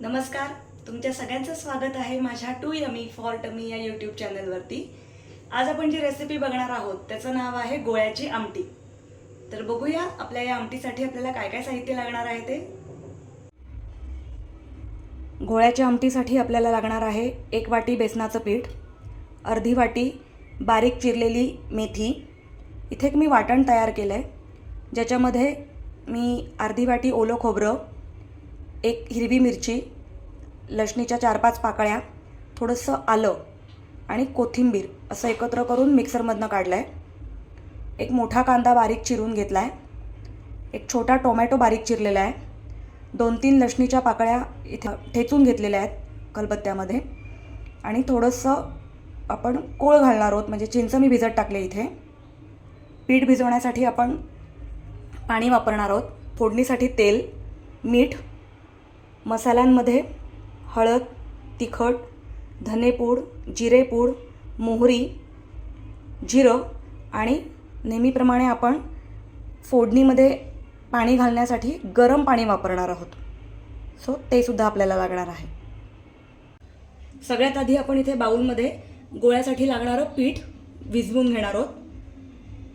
नमस्कार तुमच्या सगळ्यांचं स्वागत आहे माझ्या टू यमी फॉर टमी या यूट्यूब चॅनलवरती आज आपण जी रेसिपी बघणार आहोत त्याचं नाव आहे गोळ्याची आमटी. तर बघूया आपल्या या आमटीसाठी आपल्याला काय काय साहित्य लागणार आहे ते. गोळ्याच्या आमटीसाठी आपल्याला लागणार आहे एक वाटी बेसनाचं पीठ अर्धी वाटी बारीक चिरलेली मेथी. इथे एक मी वाटण तयार केलं आहे ज्याच्यामध्ये मी अर्धी वाटी ओलं खोबरं एक हिरवी मिरची लसणीच्या चार पाच पाकळ्या थोडंसं आलं आणि कोथिंबीर असं एकत्र करून मिक्सरमधनं काढलं आहे एक मोठा कांदा बारीक चिरून घेतला आहे एक छोटा टोमॅटो बारीक चिरलेला आहे. दोन तीन लसणीच्या पाकळ्या इथे ठेचून घेतलेल्या आहेत कलबत्त्यामध्ये आणि थोडंसं आपण कोळ घालणार आहोत म्हणजे चिंच मी भिजत टाकले इथे. पीठ भिजवण्यासाठी आपण पाणी वापरणार आहोत. फोडणीसाठी तेल मीठ मसाल्यांमध्ये हळद तिखट धनेपूड जिरेपूड मोहरी जिरं आणि नेहमीप्रमाणे आपण फोडणीमध्ये पाणी घालण्यासाठी गरम पाणी वापरणार आहोत. सो ते सुद्धा आपल्याला लागणार आहे. सगळ्यात आधी आपण इथे बाऊलमध्ये गोळ्यासाठी लागणारं पीठ विझवून घेणार आहोत.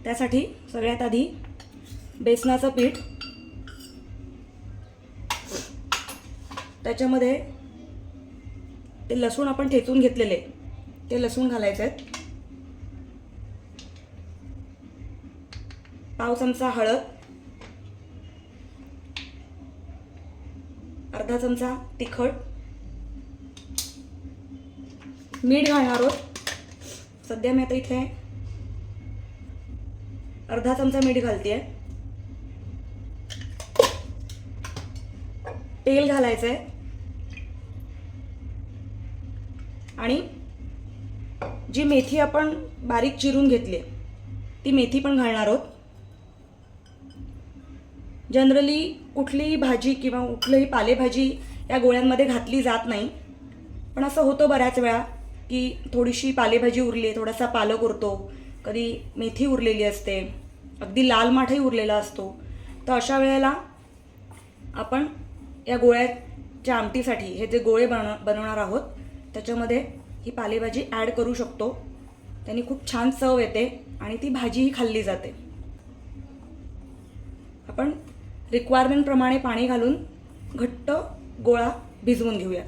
त्यासाठी सगळ्यात आधी बेसनाचं पीठ त्याच्यामध्ये ते लसूण आपण ठेचून घेतलेले. ते लसूण घालायचे आहेत. पाव चमचा हळद. अर्धा चमचा तिखट. मीठ घालणार आहोत. सध्या मी आता इथे अर्धा चमचा मीठ घालते तेल घालायचं आहे आणि जी मेथी आपण बारीक चिरून घेतली आहे, ती मेथी पण घालणार आहोत. जनरली कुठलीही भाजी किंवा कुठलीही पालेभाजी या गोळ्यांमध्ये घातली जात नाही. पण असं होतं बऱ्याच वेळा की थोडीशी पालेभाजी उरली आहे थोडासा पालक उरतो कधी मेथी उरलेली असते अगदी लाल माठही उरलेला असतो. तर अशा वेळेला आपण या गोळ्याच्या आमटीसाठी हे जे गोळे बन बनवणार आहोत त्याच्यामध्ये ही पालेभाजी ॲड करू शकतो. त्यांनी खूप छान चव येते आणि ती भाजीही खाल्ली जाते. आपण रिक्वायरमेंटप्रमाणे पाणी घालून घट्ट गोळा भिजवून घेऊया.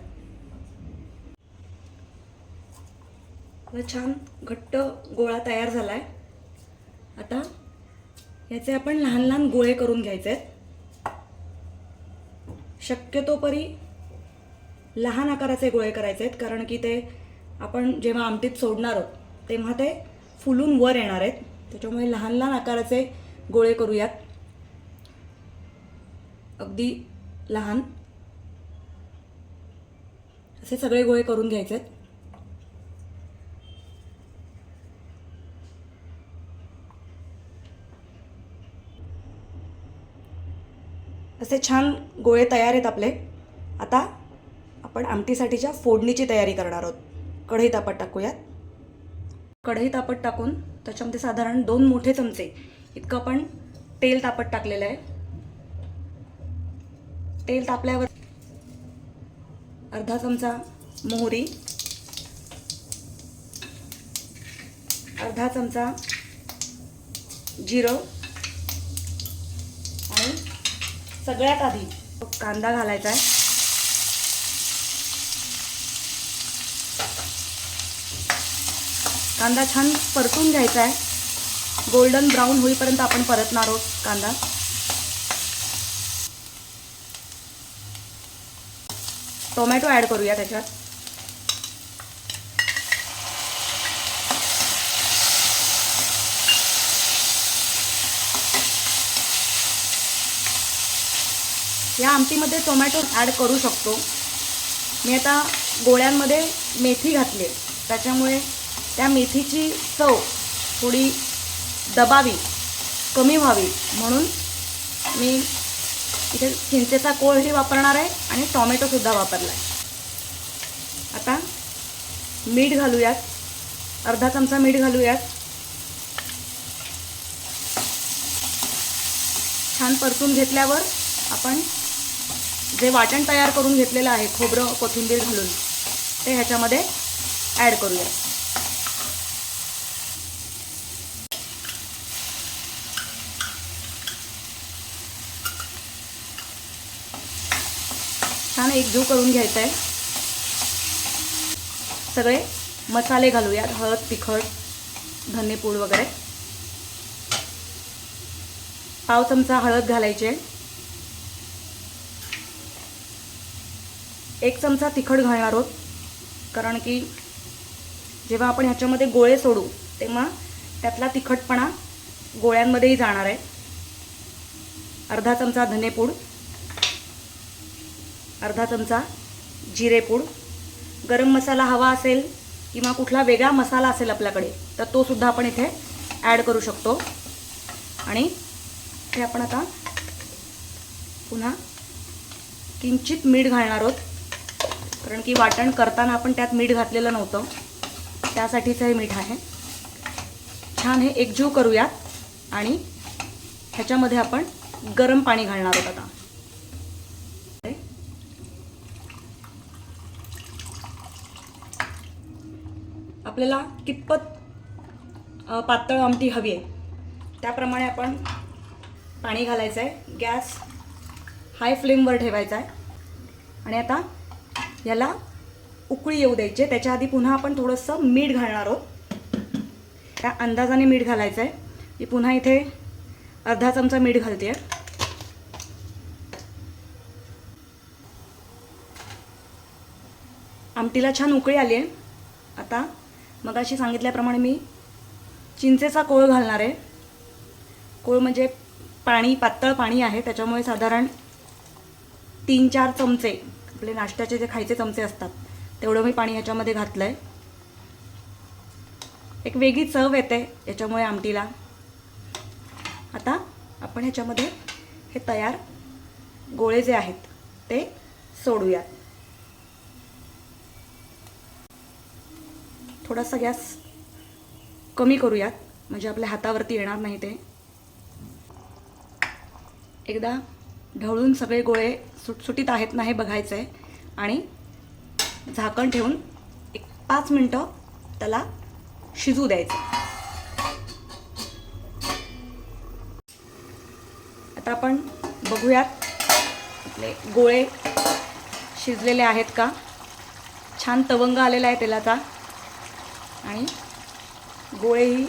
छान घट्ट गोळा तयार झाला आहे आता याचे आपण लहान लहान गोळे करून घ्यायचे आहेत. शक्यतोपरी लहान आकाराचे गोळे करायचे आहेत कारण की ते आपण जेव्हा आमटीत सोडणार आहोत तेव्हा ते फुलून वर येणार आहेत. त्याच्यामुळे लहान लहान आकाराचे गोळे करूयात. अगदी लहान असे सगळे गोळे करून घ्यायचे आहेत. असे छान गोळे तयार आहेत आपले. आता आपण आमटीसाठीच्या फोडणीची तयारी करणार आहोत. कढई तापत टाकूयात. कढई तापत टाकून त्याच्यामध्ये साधारण दोन मोठे चमचे इतकं आपण तेल तापत टाकलेलं आहे. तेल तापल्यावर अर्धा चमचा मोहरी अर्धा चमचा जिरं आणि सगळ्यात आधी कांदा घालायचा आहे. कांदा छान परतून घ्यायचा आहे. गोल्डन ब्राऊन होईपर्यंत आपण परतणार आहोत कांदा. टोमॅटो ॲड करूया त्याच्यात. या आमटीमध्ये टोमॅटो ॲड करू शकतो. मी आता गोळ्यांमध्ये मेथी घातली त्याच्यामुळे त्या मेथीची चव थोडी दबावी कमी व्हावी. म्हणून मी इथे चिंचेचा कोळही वापरणार आहे आणि टॉमॅटोसुद्धा वापरला आहे आता मीठ घालूयात. अर्धा चमचा मीठ घालूयात. छान परतून घेतल्यावर आपण जे वाटण तयार करून घेतलेलं आहे खोबरं कोथिंबीर घालून ते ह्याच्यामध्ये ॲड करूया एकजीव करून घ्यायचं आहे. सगळे मसाले घालूयात हळद तिखट धनेपूड वगैरे. पाव चमचा हळद घालायची. आहे एक चमचा तिखट घालणार आहोत कारण की जेव्हा आपण ह्याच्यामध्ये गोळे सोडू तेव्हा त्यातला तिखटपणा गोळ्यांमध्येही जाणार आहे. अर्धा चमचा धनेपूड अर्धा चमचा जिरेपूड गरम मसाला हवा असेल किंवा कुठला वेगळा मसाला असेल आपल्याकडे तर तो सुद्धा आपण इथे ॲड करू शकतो. आणि हे आपण आता पुन्हा किंचित मीठ घालणार आहोत. कारण की वाटण करताना आपण त्यात मीठ घातलेलं नव्हतं. त्यासाठीचं हे मीठ आहे. छान हे एकजीव करूयात आणि ह्याच्यामध्ये आपण गरम पाणी घालणार आहोत आता. आपल्याला कितपत पातळ आमटी हवी आहे. त्याप्रमाणे आपण पाणी घालायचं आहे गॅस हाय फ्लेमवर ठेवायचा आहे. आणि आता याला उकळी येऊ द्यायची त्याच्याआधी त्याच्या आधी पुन्हा आपण थोडंसं मीठ घालणार आहोत. त्या अंदाजाने मीठ घालायचं आहे मी पुन्हा इथे अर्धा चमचा मीठ घालते. आहे आमटीला छान उकळी आली आहे. आता मगाशी सांगितल्याप्रमाणे मी चिंचेचा कोळ घालणार आहे. कोळ म्हणजे पाणी पातळ पाणी आहे. त्याच्यामुळे साधारण तीन चार चमचे आपले नाश्त्याचे जे खायचे चमचे असतात तेवढं मी पाणी ह्याच्यामध्ये घातलं आहे एक वेगळी चव येते याच्यामुळे आमटीला. आता आपण ह्याच्यामध्ये हे तयार गोळे जे आहेत ते सोडूयात. थोडासा गॅस कमी करूयात. म्हणजे आपल्या हातावरती येणार नाही ते. एकदा ढवळून सगळे गोळे सुटसुटीत आहेत ना हे बघायचं आहे आणि झाकण ठेवून एक पाच मिनटं त्याला शिजू द्यायचं. आता आपण बघूयात आपले गोळे शिजलेले आहेत का? छान तवंग आलेला आहे तेलाचा. आणि गोळेही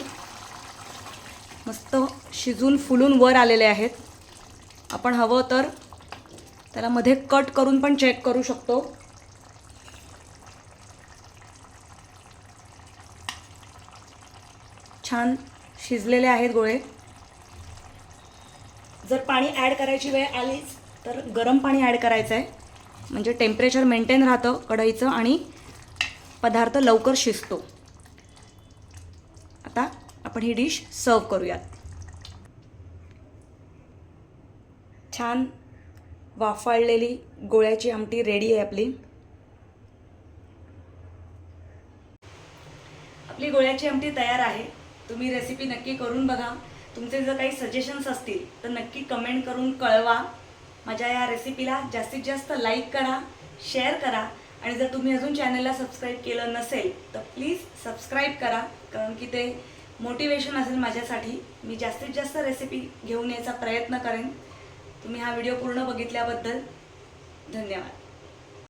मस्त शिजून फुलून वर आलेले आहेत. आपण हवं तर त्याला मध्ये कट करून पण चेक करू शकतो. छान शिजलेले आहेत गोळे. जर पाणी ॲड करायची वेळ आलीच तर गरम पाणी ॲड करायचं आहे म्हणजे टेम्परेचर मेंटेन राहतं कढईचं आणि पदार्थ लवकर शिजतो. आपण ही डिश सर्व करूयात. छान वाफाळलेली गोळ्याची आमटी रेडी आहे आपली. आपली गोळ्याची आमटी तयार आहे. तुम्ही रेसिपी नक्की करून बघा. तुमचे जर काही सजेशन्स असतील तर नक्की कमेंट करून कळवा. माझ्या या रेसिपीला जास्तीत जास्त लाईक करा शेअर करा. आणि जर तुम्ही अजून चॅनलला सबस्क्राईब केलं नसेल तर प्लीज सबस्क्राईब करा. कारण की ते मोटिवेशन असेल माझ्यासाठी मी जास्तीत जास्त रेसिपी घेऊन यायचा प्रयत्न करेन. तुम्ही हा व्हिडिओ पूर्ण बघितल्याबद्दल धन्यवाद.